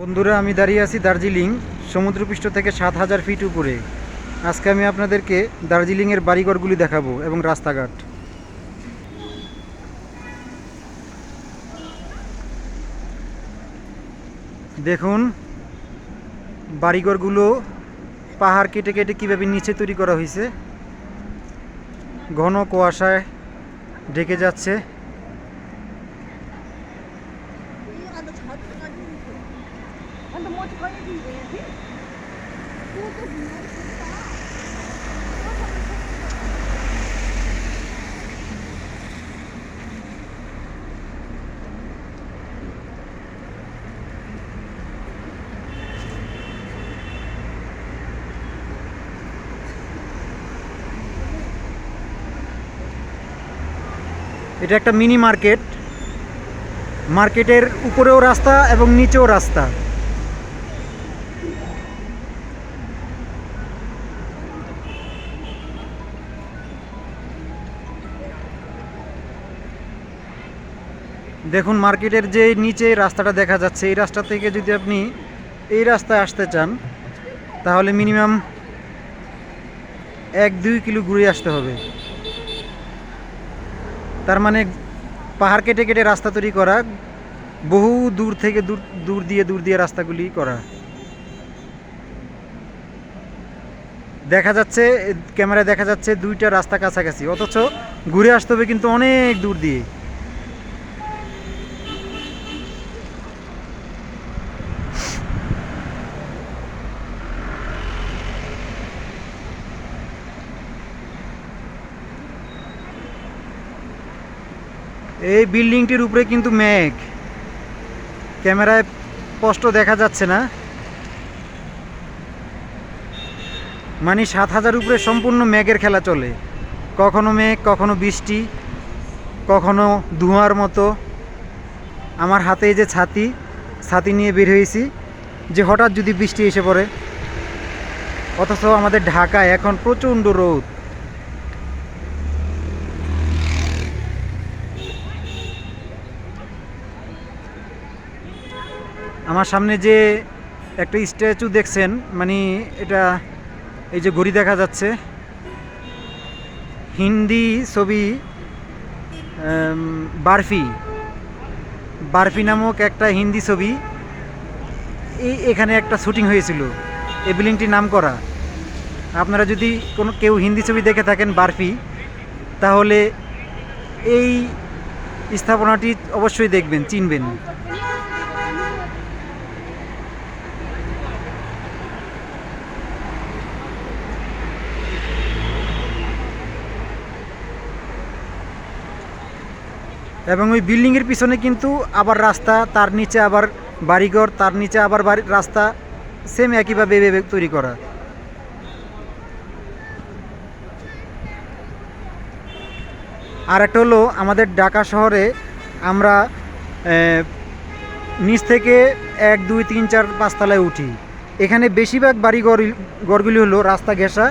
বন্ধুরা, আমি দাঁড়িয়ে আছি দার্জিলিং, সমুদ্রপৃষ্ঠ থেকে সাত হাজার ফিট উপরে। আজকে আমি আপনাদেরকে দার্জিলিংয়ের বাড়িঘরগুলি দেখাবো এবং রাস্তাঘাট। দেখুন, বাড়িঘরগুলো পাহাড় কেটে কেটে কীভাবে নিচে তৈরি করা হয়েছে। ঘন কুয়াশায় ঢেকে যাচ্ছে। 안도 잘 들어가지. 안도 뭐 가야지 이거야지. 그것도 এটা একটা মিনি মার্কেট মার্কেটের উপরেও রাস্তা এবং নিচেও রাস্তা দেখুন, মার্কেটের যে নিচে রাস্তাটা দেখা যাচ্ছে, এই রাস্তা থেকে যদি আপনি এই রাস্তায় আসতে চান, তাহলে মিনিমাম এক দুই কিলো ঘুরে আসতে হবে। তার মানে পাহাড় কেটে কেটে রাস্তা তৈরি করা, বহু দূর থেকে দূর দূর দিয়ে দূর দিয়ে রাস্তাগুলি করা। দেখা যাচ্ছে, ক্যামেরায় দেখা যাচ্ছে দুইটা রাস্তা কাছাকাছি, অথচ ঘুরে আসতে হবে কিন্তু অনেক দূর দিয়ে। এই বিল্ডিংটির উপরে কিন্তু মেঘ। ক্যামেরায় স্পষ্ট দেখা যাচ্ছে না। মানে সাত হাজার উপরে সম্পূর্ণ মেঘের খেলা চলে। কখনো মেঘ, কখনো বৃষ্টি, কখনো ধোঁয়ার মতো। আমার হাতে যে ছাতি ছাতি নিয়ে বের হয়েছি যে হঠাৎ যদি বৃষ্টি এসে পড়ে। অথচ আমাদের ঢাকায় এখন প্রচণ্ড রোদ। আমার সামনে যে একটা স্ট্যাচু দেখছেন মানে এটা এই যে ঘড়ি দেখা যাচ্ছে, হিন্দি ছবি বারফি বারফি নামক একটা হিন্দি ছবি। এই এখানে একটা শুটিং হয়েছিল, এই বিল্ডিংটির নাম করা। আপনারা যদি কোনো, কেউ হিন্দি ছবি দেখে থাকেন বারফি, তাহলে এই স্থাপনাটি অবশ্যই দেখবেন, চিনবেন। এবং ওই বিল্ডিংয়ের পিছনে কিন্তু আবার রাস্তা, তার নিচে আবার বাড়িঘর, তার নিচে আবার বাড়ি, রাস্তা সেম একইভাবে এভাবে তৈরি করা। আর একটা হলো আমাদের ঢাকা শহরে আমরা নিচ থেকে এক, দুই, তিন, চার, পাঁচতলায় উঠি। এখানে বেশিরভাগ বাড়ি ঘরগুলি হলো রাস্তা ঘেঁষা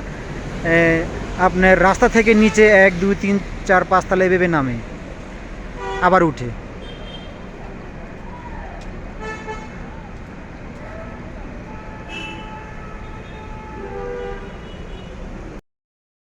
আপনার রাস্তা থেকে নিচে এক, দুই, তিন, চার, পাঁচতলায় এভাবে নামে। আবার উঠে।